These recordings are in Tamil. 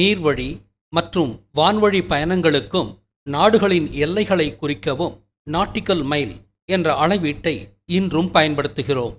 நீர்வழி மற்றும் வான்வழி பயணங்களுக்கும் நாடுகளின் எல்லைகளை குறிக்கவும் நாட்டிக்கல் மைல் என்ற அளவீட்டை இன்றும் பயன்படுத்துகிறோம்.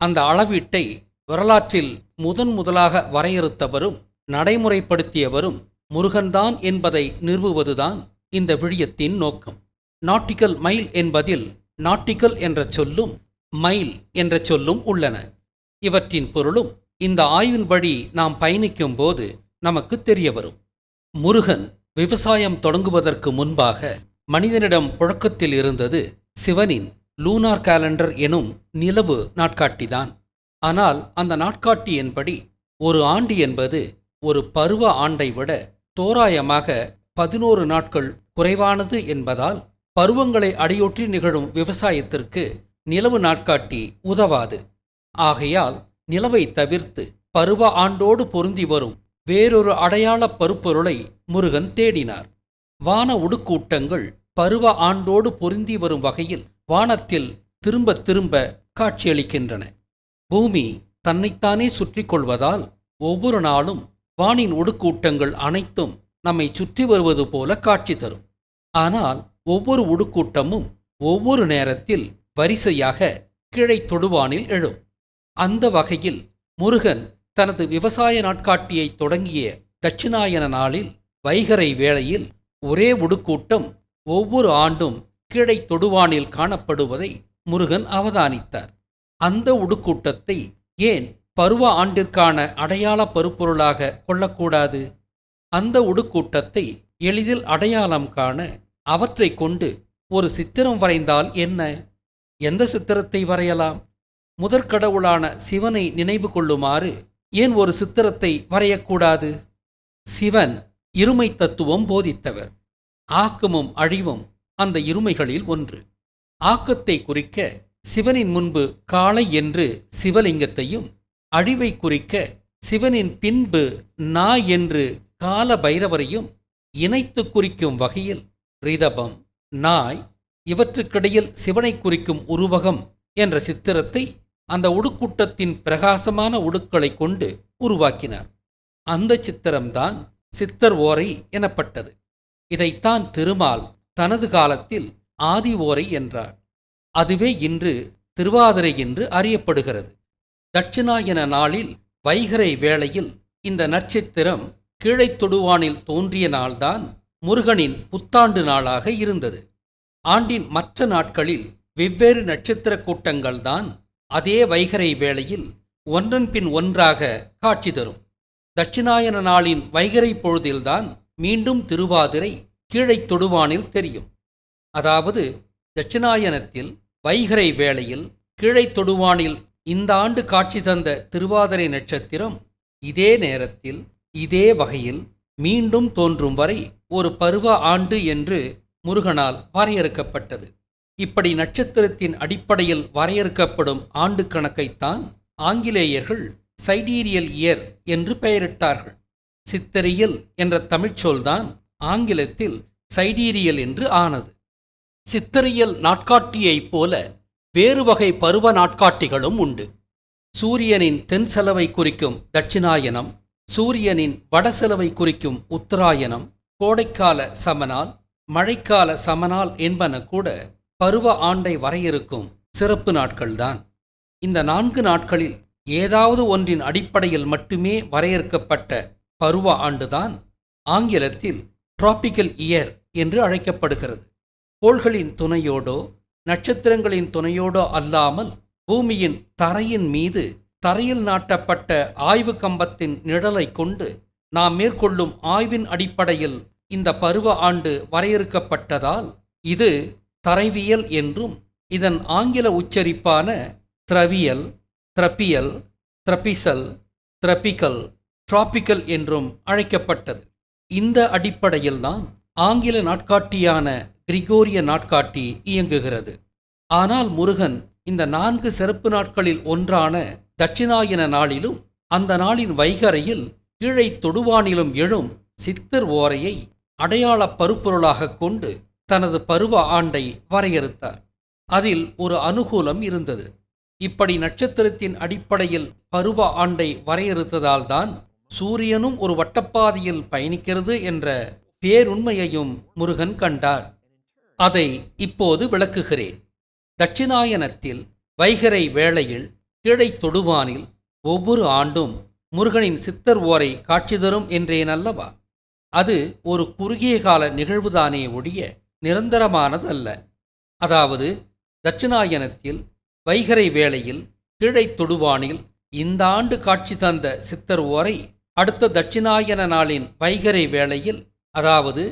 அந்த அளவீட்டை வரலாற்றில் முதன் முதலாக வரையறுத்தவரும் நடைமுறைப்படுத்தியவரும் முருகன்தான் என்பதை நிறுவுவதுதான் இந்த விழியத்தின் நோக்கம். நாட்டிக்கல் மைல் என்பதில் நாட்டிக்கல் என்ற சொல்லும் மைல் என்ற சொல்லும் உள்ளன. இவற்றின் பொருளும் இந்த ஆய்வின் வழி நாம் பயணிக்கும் போது நமக்கு தெரிய வரும். முருகன் விவசாயம் தொடங்குவதற்கு முன்பாக மனிதனிடம் புழக்கத்தில் இருந்தது சிவனின் லூனார் கேலண்டர் எனும் நிலவு நாட்காட்டிதான். ஆனால் அந்த நாட்காட்டி என்படி ஒரு ஆண்டு என்பது ஒரு பருவ ஆண்டை விட தோராயமாக பதினோரு நாட்கள் குறைவானது என்பதால் பருவங்களை அடியொற்றி நிகழும் விவசாயத்திற்கு நிலவு நாட்காட்டி உதவாது. ஆகையால் நிலவை தவிர்த்து பருவ ஆண்டோடு பொருந்தி வரும் வேறொரு அடையாள பருப்பொருளை முருகன் தேடினார். வான உடுக்கூட்டங்கள் பருவ ஆண்டோடு பொருந்தி வரும் வகையில் வானத்தில் திரும்ப திரும்ப காட்சியளிக்கின்றன. பூமி தன்னைத்தானே சுற்றி கொள்வதால் ஒவ்வொரு நாளும் வானின் உடுக்கூட்டங்கள் அனைத்தும் நம்மை சுற்றி வருவது போல காட்சி தரும். ஆனால் ஒவ்வொரு உடுக்கூட்டமும் ஒவ்வொரு நேரத்தில் வரிசையாக கிழை தொடுவானில் எழும். அந்த வகையில் முருகன் தனது விவசாய நாட்காட்டியை தொடங்கிய தட்சிணாயன நாளில் வைகரை வேளையில் ஒரே உடுக்கூட்டம் ஒவ்வொரு ஆண்டும் கீழை தொடுவானில் காணப்படுவதை முருகன் அவதானித்தார். அந்த உடுக்கூட்டத்தை ஏன் பருவ ஆண்டிற்கான அடையாள பருப்பொருளாக கொள்ளக்கூடாது? அந்த உடுக்கூட்டத்தை எளிதில் அடையாளம் காண அவற்றை கொண்டு ஒரு சித்திரம் வரைந்தால் என்ன? எந்த சித்திரத்தை வரையலாம்? முதற்கடவுளான சிவனை நினைவு கொள்ளுமாறு ஏன் ஒரு சித்திரத்தை வரையக்கூடாது? சிவன் இருமை தத்துவம் போதித்தவர். ஆக்கமும் அழிவும் அந்த இருமைகளில் ஒன்று. ஆக்கத்தை குறிக்க சிவனின் முன்பு காளை என்று சிவலிங்கத்தையும் அழிவை குறிக்க சிவனின் பின்பு நா என்று கால பைரவரையும் இணைத்து குறிக்கும் வகையில் ரிதபம் நாய் இவற்றுக்கிடையில் சிவனை குறிக்கும் உருவகம் என்ற சித்திரத்தை அந்த உடுக்கூட்டத்தின் பிரகாசமான உடுக்களை கொண்டு உருவாக்கினார். அந்த சித்திரம்தான் சித்தர் ஓரை எனப்பட்டது. இதைத்தான் திருமால் தனது காலத்தில் ஆதி ஓரை என்றார். அதுவே இன்று திருவாதிரை என்று அறியப்படுகிறது. தட்சிணாயன நாளில் வைகரை வேளையில் இந்த நட்சத்திரம் கீழைத் தொடுவானில் தோன்றிய நாள்தான் முருகனின் புத்தாண்டு நாளாக இருந்தது. ஆண்டின் மற்ற நாட்களில் வெவ்வேறு நட்சத்திர கூட்டங்கள்தான் அதே வைகரை வேளையில் ஒன்றன் பின் ஒன்றாக காட்சி தரும். தட்சிணாயன நாளின் வைகரை பொழுதில்தான் மீண்டும் திருவாதிரை கீழைத் தொடுவானில் தெரியும். அதாவது தட்சிணாயனத்தில் வைகரை வேளையில் கீழைத் தொடுவானில் இந்த ஆண்டு காட்சி தந்த திருவாதிரை நட்சத்திரம் இதே நேரத்தில் இதே வகையில் மீண்டும் தோன்றும் வரை ஒரு பருவ ஆண்டு என்று முருகனால் வரையறுக்கப்பட்டது. இப்படி நட்சத்திரத்தின் அடிப்படையில் வரையறுக்கப்படும் ஆண்டு கணக்கைத்தான் ஆங்கிலேயர்கள் சைடீரியல் இயர் என்று பெயரிட்டார்கள். சித்தரியல் என்ற தமிழ்ச்சொல்தான் ஆங்கிலத்தில் சைடீரியல் என்று ஆனது. சித்தரியல் நாட்காட்டியைப் போல வேறு வகை பருவ நாட்காட்டிகளும் உண்டு. சூரியனின் தென் செலவை குறிக்கும் தட்சிணாயனம் சூரியனின் வட செலவை குறிக்கும் உத்தராயணம் கோடைக்கால சமனால் மழைக்கால சமனால் என்பன கூட பருவ ஆண்டை வரையறுக்கும் சிறப்பு நாட்கள்தான். இந்த நான்கு நாட்களில் ஏதாவது ஒன்றின் அடிப்படையில் மட்டுமே வரையறுக்கப்பட்ட பருவ ஆண்டுதான் ஆங்கிலத்தில் டிராபிக்கல் இயர் என்று அழைக்கப்படுகிறது. கோள்களின் துணையோடோ நட்சத்திரங்களின் துணையோடோ அல்லாமல் பூமியின் தரையின் மீது தரையில் நாட்டப்பட்ட ஆய்வு கம்பத்தின் நிழலை கொண்டு நாம் மேற்கொள்ளும் ஆய்வின் அடிப்படையில் இந்த பருவ ஆண்டு வரையறுக்கப்பட்டதால் இது தரைவியல் என்றும் இதன் ஆங்கில உச்சரிப்பான திரவியல் திரப்பியல் திரப்பிசல் திரப்பிக்கல் டிராபிக்கல் என்றும் அழைக்கப்பட்டது. இந்த அடிப்படையில்தான் ஆங்கில நாட்காட்டியான கிரிகோரிய நாட்காட்டி இயங்குகிறது. ஆனால் முருகன் இந்த நான்கு சிறப்பு நாட்களில் ஒன்றான தட்சிணாயன நாளிலும் அந்த நாளின் வைகரையில் கீழை தொடுவானிலும் எழும் சித்தர் ஓரையை அடையாள பருப்பொருளாகக் கொண்டு தனது பருவ ஆண்டை வரையறுத்தார். அதில் ஒரு அனுகூலம் இருந்தது. இப்படி நட்சத்திரத்தின் அடிப்படையில் பருவ ஆண்டை வரையறுத்ததால்தான் சூரியனும் ஒரு வட்டப்பாதையில் பயணிக்கிறது என்ற பேருண்மையையும் முருகன் கண்டார். அதை இப்போது விளக்குகிறேன். தட்சிணாயனத்தில் வைகரை வேளையில் கீழை தொடுவானில் ஒவ்வொரு ஆண்டும் முருகனின் சித்தர் ஓரை காட்சி தரும் என்றேன் அல்லவா? அது ஒரு குறுகிய கால நிகழ்வுதானே ஒழிய நிரந்தரமானது அல்ல அதாவது தட்சிணாயனத்தில் வைகரை வேளையில் கீழை தொடுவானில் இந்த ஆண்டு காட்சி தந்த சித்தர் ஓரை அடுத்த தட்சிணாயன நாளின் வைகரை வேளையில் அதாவது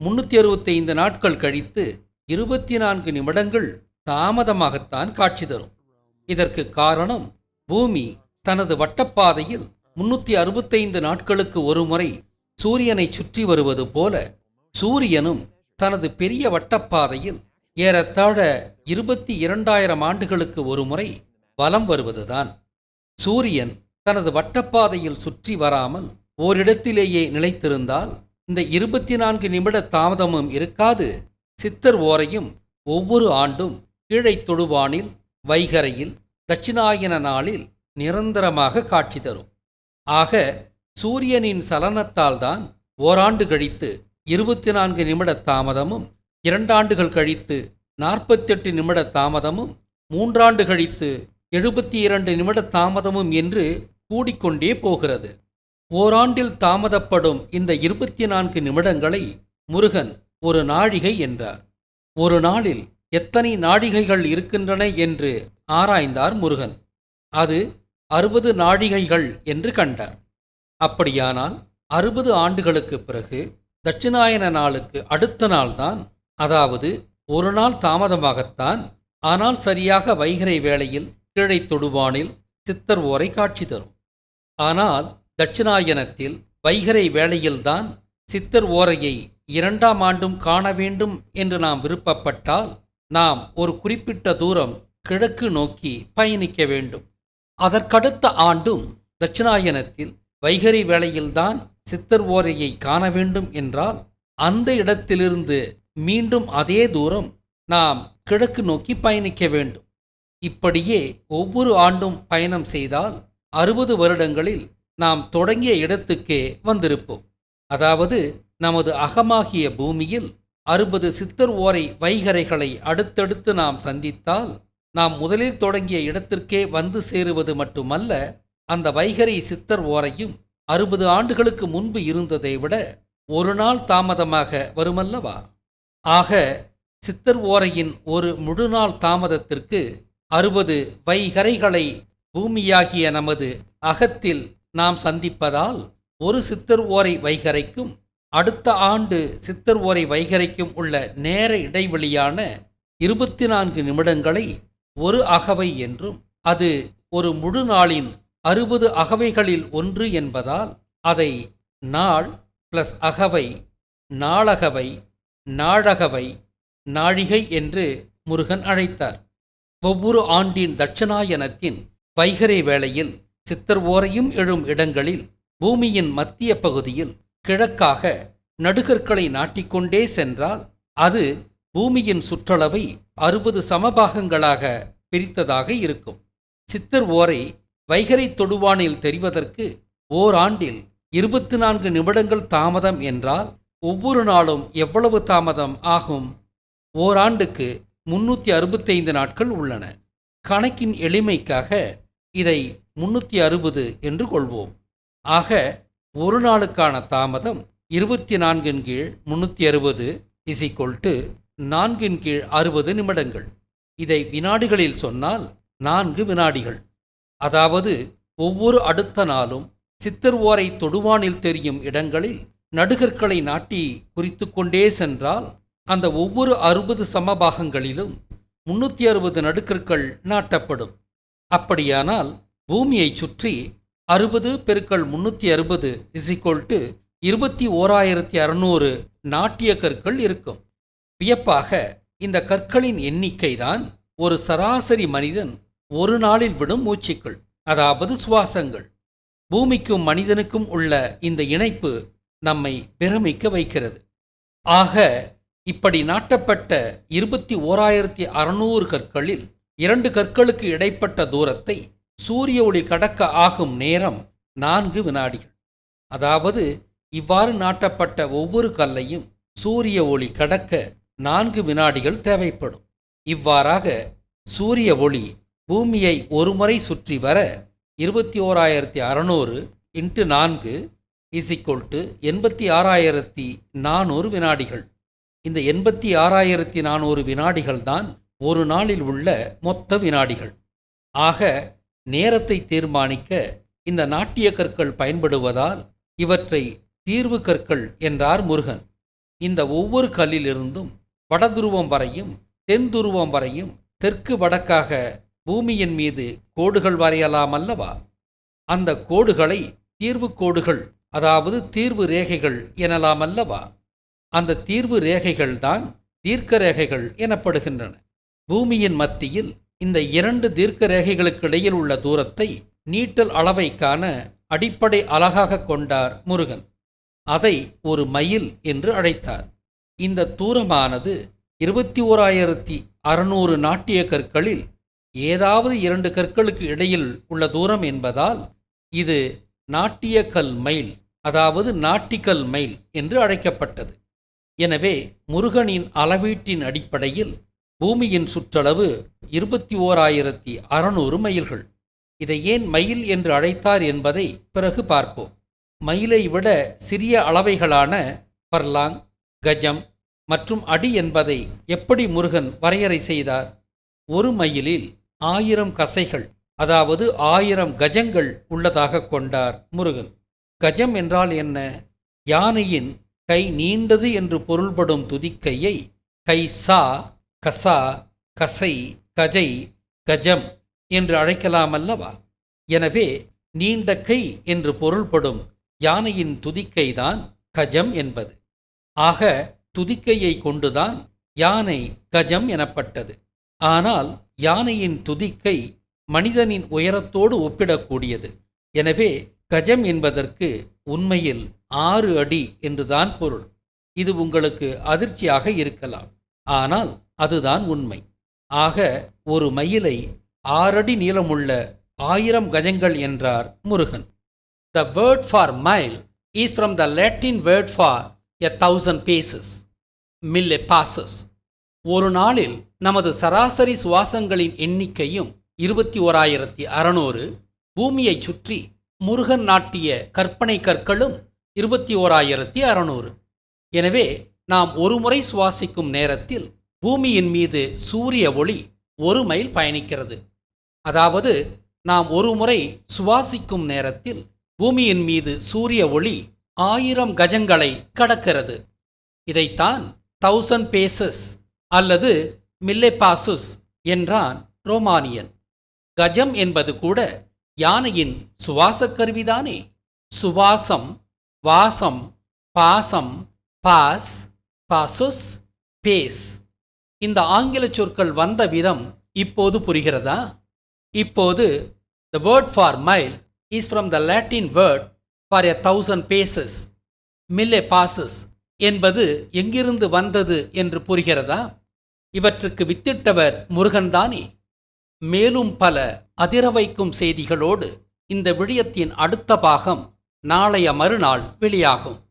முன்னூற்றி அறுபத்தைந்து நாட்கள் கழித்து இருபத்தி நான்கு நிமிடங்கள் தாமதமாகத்தான் காட்சி தரும். இதற்கு காரணம் பூமி தனது வட்டப்பாதையில் முன்னூற்றி அறுபத்தைந்து நாட்களுக்கு ஒருமுறை சூரியனை சுற்றி வருவது போல சூரியனும் தனது பெரிய வட்டப்பாதையில் ஏறத்தாழ இருபத்தி இரண்டாயிரம் ஆண்டுகளுக்கு ஒருமுறை வலம் வருவதுதான். சூரியன் தனது வட்டப்பாதையில் சுற்றி வராமல் ஓரிடத்திலேயே நிலைத்திருந்தால் இந்த இருபத்தி நான்கு நிமிட தாமதமும் இருக்காது. சித்தர் ஓரையும் ஒவ்வொரு ஆண்டும் கீழை தொடுவானில் வைகரையில் தட்சிணாயன நாளில் நிரந்தரமாக காட்சி தரும். ஆக சூரியனின் சலனத்தால் தான் ஓராண்டு கழித்து இருபத்தி நான்கு நிமிட தாமதமும் இரண்டாண்டுகள் கழித்து நாற்பத்தெட்டு நிமிட தாமதமும் மூன்றாண்டு கழித்து எழுபத்தி இரண்டு நிமிட தாமதமும் என்று கூடிக்கொண்டே போகிறது. ஓராண்டில் தாமதப்படும் இந்த இருபத்தி நான்கு நிமிடங்களை முருகன் ஒரு நாழிகை என்றார். ஒரு நாளில் எத்தனை நாழிகைகள் இருக்கின்றன என்று ஆராய்ந்தார் முருகன். அது அறுபது நாழிகைகள் என்று கண்டார். அப்படியானால் அறுபது ஆண்டுகளுக்கு பிறகு தட்சிணாயன நாளுக்கு அடுத்த நாள்தான் அதாவது ஒரு நாள் தாமதமாகத்தான் ஆனால் சரியாக வைகரை வேளையில் கீழை தொடுவானில் சித்தர் ஓரை காட்சி தரும். ஆனால் தட்சிணாயனத்தில் வைகரை வேளையில்தான் சித்தர் ஓரையை இரண்டாம் ஆண்டும் காண வேண்டும் என்று நாம் விருப்பப்பட்டால் நாம் ஒரு குறிப்பிட்ட தூரம் கிழக்கு நோக்கி பயணிக்க வேண்டும். அதற்கடுத்த ஆண்டும் தட்சிணாயனத்தில் வைகரி வேளையில்தான் சித்தர் ஓரையை காண வேண்டும் என்றால் அந்த இடத்திலிருந்து மீண்டும் அதே தூரம் நாம் கிழக்கு நோக்கி பயணிக்க வேண்டும். இப்படியே ஒவ்வொரு ஆண்டும் பயணம் செய்தால் அறுபது வருடங்களில் நாம் தொடங்கிய இடத்துக்கே வந்திருப்போம். அதாவது நமது அகமாகிய பூமியில் அறுபது சித்தர் ஓரை வைகரைகளை அடுத்தடுத்து நாம் சந்தித்தால் நாம் முதலில் தொடங்கிய இடத்திற்கே வந்து சேருவது மட்டுமல்ல அந்த வைகரை சித்தர் ஓரையும் அறுபது ஆண்டுகளுக்கு முன்பு இருந்ததை விட ஒரு நாள் தாமதமாக வருமல்லவா? ஆக சித்தர் ஓரையின் ஒரு முழு நாள் தாமதத்திற்கு அறுபது வைகரைகளை பூமியாகிய நமது அகத்தில் நாம் சந்திப்பதால் ஒரு சித்தர் ஓரை வைகரைக்கும் அடுத்த ஆண்டு சித்தர் ஓரை வைகரைக்கும் உள்ள நேர இடைவெளியான இருபத்தி நான்கு நிமிடங்களை ஒரு அகவை என்றும் அது ஒரு முழு நாளின் அறுபது அகவைகளில் ஒன்று என்பதால் அதை நாள் பிளஸ் அகவை நாளகவை நாழகவை நாழிகை என்று முருகன் அழைத்தார். ஒவ்வொரு ஆண்டின் தட்சணாயனத்தின் வைகரை வேளையில் சித்தர் ஓரையும் எழும் இடங்களில் பூமியின் மத்திய பகுதியில் கிழக்காக நடுகற்களை நாட்டிக்கொண்டே சென்றால் அது பூமியின் சுற்றளவை அறுபது சமபாகங்களாக பிரித்ததாக இருக்கும். சித்தர் ஓரை வைகரை தொடுவானில் தெரிவதற்கு ஓராண்டில் இருபத்தி நான்கு நிமிடங்கள் தாமதம் என்றால் ஒவ்வொரு நாளும் எவ்வளவு தாமதம் ஆகும்? ஓராண்டுக்கு முன்னூற்றி அறுபத்தைந்து நாட்கள் உள்ளன. கணக்கின் எளிமைக்காக இதை முன்னூற்றி அறுபது என்று கொள்வோம். ஆக ஒரு நாளுக்கான தாமதம் இருபத்தி நான்கின் கீழ் முன்னூற்றி அறுபது இசிக்கொல் டு நான்கின் கீழ் அறுபது நிமிடங்கள். இதை வினாடிகளில் சொன்னால் நான்கு வினாடிகள். அதாவது ஒவ்வொரு அடுத்த நாளும் சித்தர் ஓரை தொடுவானில் தெரியும் இடங்களில் நடுகற்களை நாட்டி குறித்து கொண்டே சென்றால் அந்த ஒவ்வொரு அறுபது சமபாகங்களிலும் முன்னூற்றி அறுபது நடுக்கற்கள் நாட்டப்படும். அப்படியானால் பூமியைச் சுற்றி அறுபது பெருக்கள் முன்னூற்றி அறுபது இசிக்கோல் டு இருபத்தி ஓராயிரத்தி அறுநூறு நாட்டிய கற்கள் இருக்கும். வியப்பாக இந்த கற்களின் எண்ணிக்கைதான் ஒரு சராசரி மனிதன் ஒரு நாளில் விடும் மூச்சுக்கள் அதாவது சுவாசங்கள். பூமிக்கும் மனிதனுக்கும் உள்ள இந்த இணைப்பு நம்மை பிரமிக்க வைக்கிறது. ஆக இப்படி நாட்டப்பட்ட இருபத்தி ஓராயிரத்தி அறுநூறு கற்களில் இரண்டு கற்களுக்கு இடைப்பட்ட தூரத்தை சூரிய ஒளி கடக்க ஆகும் நேரம் நான்கு வினாடிகள். அதாவது இவ்வாறு நாட்டப்பட்ட ஒவ்வொரு கல்லையும் சூரிய ஒளி கடக்க நான்கு வினாடிகள் தேவைப்படும். இவ்வாறாக சூரிய ஒளி பூமியை ஒருமுறை சுற்றி வர இருபத்தி ஓராயிரத்தி அறநூறு இன்ட்டு நான்கு இசிக்கொல் டு எண்பத்தி ஆறாயிரத்தி நானூறு வினாடிகள். இந்த எண்பத்தி ஆறாயிரத்தி நானூறு வினாடிகள் தான் ஒரு நாளில் உள்ள மொத்த வினாடிகள். ஆக நேரத்தை தீர்மானிக்க இந்த நாட்டிய கற்கள் பயன்படுவதால் இவற்றை தீர்வு கற்கள் என்றார் முருகன். இந்த ஒவ்வொரு கல்லிலிருந்தும் வடதுருவம் வரையும் தென் துருவம் வரையும் தெற்கு வடக்காக பூமியின் மீது கோடுகள் வரையலாம் அல்லவா அந்த கோடுகளை தீர்வு கோடுகள் அதாவது தீர்வு ரேகைகள் எனலாம் அல்லவா அந்த தீர்வு ரேகைகள் தான் தீர்க்க ரேகைகள் எனப்படுகின்றன. பூமியின் மத்தியில் இந்த இரண்டு தீர்க்க ரேகைகளுக்கு இடையில் உள்ள தூரத்தை நீட்டல் அளவை காண அடிப்படை அழகாக கொண்டார் முருகன். அதை ஒரு மைல் என்று அழைத்தார். இந்த தூரமானது இருபத்தி ஓராயிரத்தி அறுநூறு நாட்டிய கற்களில் ஏதாவது இரண்டு கற்களுக்கு இடையில் உள்ள தூரம் என்பதால் இது நாட்டியக்கல் மைல் அதாவது நாட்டிக்கல் மைல் என்று அழைக்கப்பட்டது. எனவே முருகனின் அளவீட்டின் அடிப்படையில் பூமியின் சுற்றளவு இருபத்தி ஓராயிரத்தி அறநூறு மைல்கள். இதை ஏன் மயில் என்று அழைத்தார் என்பதை பிறகு பார்ப்போம். மயிலை விட சிறிய அளவைகளான பர்லாங் கஜம் மற்றும் அடி என்பதை எப்படி முருகன் வரையறை செய்தார்? ஒரு மைலில் ஆயிரம் கசைகள் அதாவது ஆயிரம் கஜங்கள் உள்ளதாக கொண்டார் முருகன். கஜம் என்றால் என்ன? யானையின் கை நீண்டது என்று பொருள்படும் துதிக்கையை கைசா கசா கசை கஜை கஜம் என்று அழைக்கலாம் அல்லவா எனவே நீண்ட கை என்று பொருள்படும் யானையின் துதிக்கைதான் கஜம் என்பது. ஆக துதிக்கையை கொண்டுதான் யானை கஜம் எனப்பட்டது. ஆனால் யானையின் துதிக்கை மனிதனின் உயரத்தோடு ஒப்பிடக்கூடியது. எனவே கஜம் என்பதற்கு உண்மையில் ஆறு அடி என்றுதான் பொருள். இது உங்களுக்கு அதிர்ச்சியாக இருக்கலாம். ஆனால் அதுதான் உண்மை. ஆக ஒரு மயிலை ஆறடி நீளமுள்ள ஆயிரம் கஜங்கள் என்றார் Murugan. The word for mile is from the Latin word for a thousand paces mille passus ஒரு நாளில் நமது சராசரி சுவாசங்களின் எண்ணிக்கையும் இருபத்தி ஓராயிரத்தி அறநூறு பூமியைச் சுற்றி முருகன் நாட்டிய கற்பனை கற்களும் இருபத்தி ஓராயிரத்தி அறநூறு. எனவே நாம் ஒரு முறை சுவாசிக்கும் நேரத்தில் பூமியின் மீது சூரிய ஒளி ஒரு மைல் பயணிக்கிறது. அதாவது நாம் ஒரு முறை சுவாசிக்கும் நேரத்தில் பூமியின் மீது சூரிய ஒளி ஆயிரம் கஜங்களை கடக்கிறது. இதைத்தான் தௌசண்ட் பேசஸ் அல்லது மில்லேபாசுஸ் என்றான் ரோமானியன். கஜம் என்பது கூட யானையின் சுவாசக் கருவிதானே. சுவாசம் வாசம் பாசம் பாஸ் பாசுஸ் பேஸ். இந்த ஆங்கில சொற்கள் வந்த விதம் இப்போது புரிகிறதா? இப்போது the word for mile is from the Latin word for a thousand paces mille passus என்பது எங்கிருந்து வந்தது என்று புரிகிறதா? இவற்றுக்கு வித்திட்டவர் முருகன்தானே. மேலும் பல அதிர வைக்கும் செய்திகளோடு இந்த விடயத்தின் அடுத்த பாகம் நாளைய மறுநாள் வெளியாகும்.